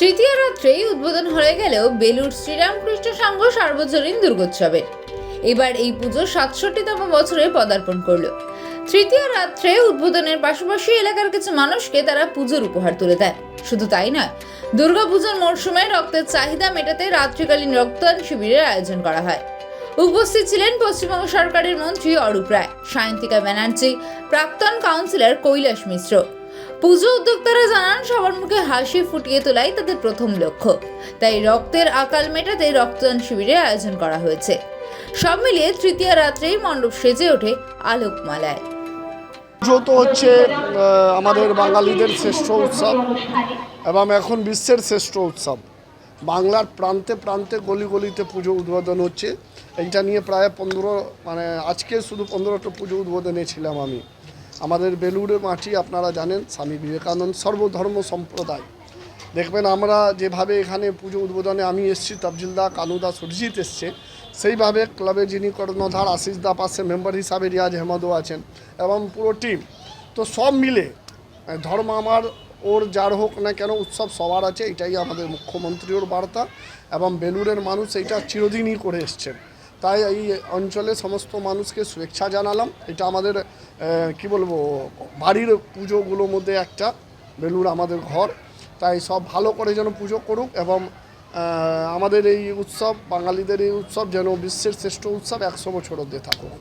তৃতীয় রাত্রেই উদ্বোধন হয়ে গেলেও বেলুর শ্রীরামকৃষ্ণ সংঘ সার্বজনীন দুর্গোৎসবের এবার এই পুজো সাতষট্টিতম বছরে পদার্পণ করল। তৃতীয় রাত্রে উদ্বোধনের পাশাপাশি এলাকার কিছু মানুষকে তারা পুজোর উপহার তুলে দেয়। শুধু তাই নয়, দুর্গাপুজোর মরশুমে রক্তের চাহিদা মেটাতে রাত্রিকালীন রক্তদান শিবিরের আয়োজন করা হয়। উপস্থিত ছিলেন পশ্চিমবঙ্গ সরকারের মন্ত্রী অরূপ রায়, সায়ন্তিকা ব্যানার্জি, প্রাক্তন কাউন্সিলর কৈলাস মিশ্র। পুজো উদ্যোক্তারা জানান, সবার মুখে হাসি ফুটিয়ে তোলাই তাদের প্রথম লক্ষ্য। তাই রক্তের আকাল মেটাতে রক্তদান শিবিরের আয়োজন করা হয়েছে। সব মিলিয়ে তৃতীয় রাত্রেই মণ্ডপ সেজে ওঠে আলোকমালায়। পুজো তো হচ্ছে আমাদের বাঙালিদের শ্রেষ্ঠ উৎসব এবং এখন বিশ্বের শ্রেষ্ঠ উৎসব। বাংলার প্রান্তে প্রান্তে গলি গলিতে পুজো উদ্বোধন হচ্ছে। এইটা নিয়ে প্রায় পনেরো মানে আজকে শুধু পনেরোটা পুজো উদ্বোধনে ছিলাম আমি। আমাদের বেলুড়ের মাটি আপনারা জানেন, স্বামী বিবেকানন্দ সর্বধর্ম সম্প্রদায়। দেখবেন আমরা যেভাবে এখানে পুজো উদ্বোধনে আমি এসেছি তফজিলদা কানুদা সুরজিৎ এসছে, সেইভাবে ক্লাবের যিনি কর্ণধার, আশিস দা পাশে মেম্বার হিসাবে রিয়াজ হেমদও আছেন এবং পুরো টিম তো সব মিলে ধর্ম আমার ওর যার হোক না কেন উৎসব সবার আছে, এটাই আমাদের মুখ্যমন্ত্রীর বার্তা এবং বেলুরের মানুষ এইটা চিরদিনই করে এসছেন। তাই এই অঞ্চলে সমস্ত মানুষকে শুভেচ্ছা জানালাম। এটা আমাদের কি বলব, বাড়ির পুজোগুলোর মধ্যে একটা বেলুর আমাদের ঘর। তাই সব ভালো করে যেন পুজো করুক এবং আমাদের এই উৎসব, বাঙালিদের এই উৎসব যেন বিশ্বের শ্রেষ্ঠ উৎসব একশো বছর অব্দি থাকুক।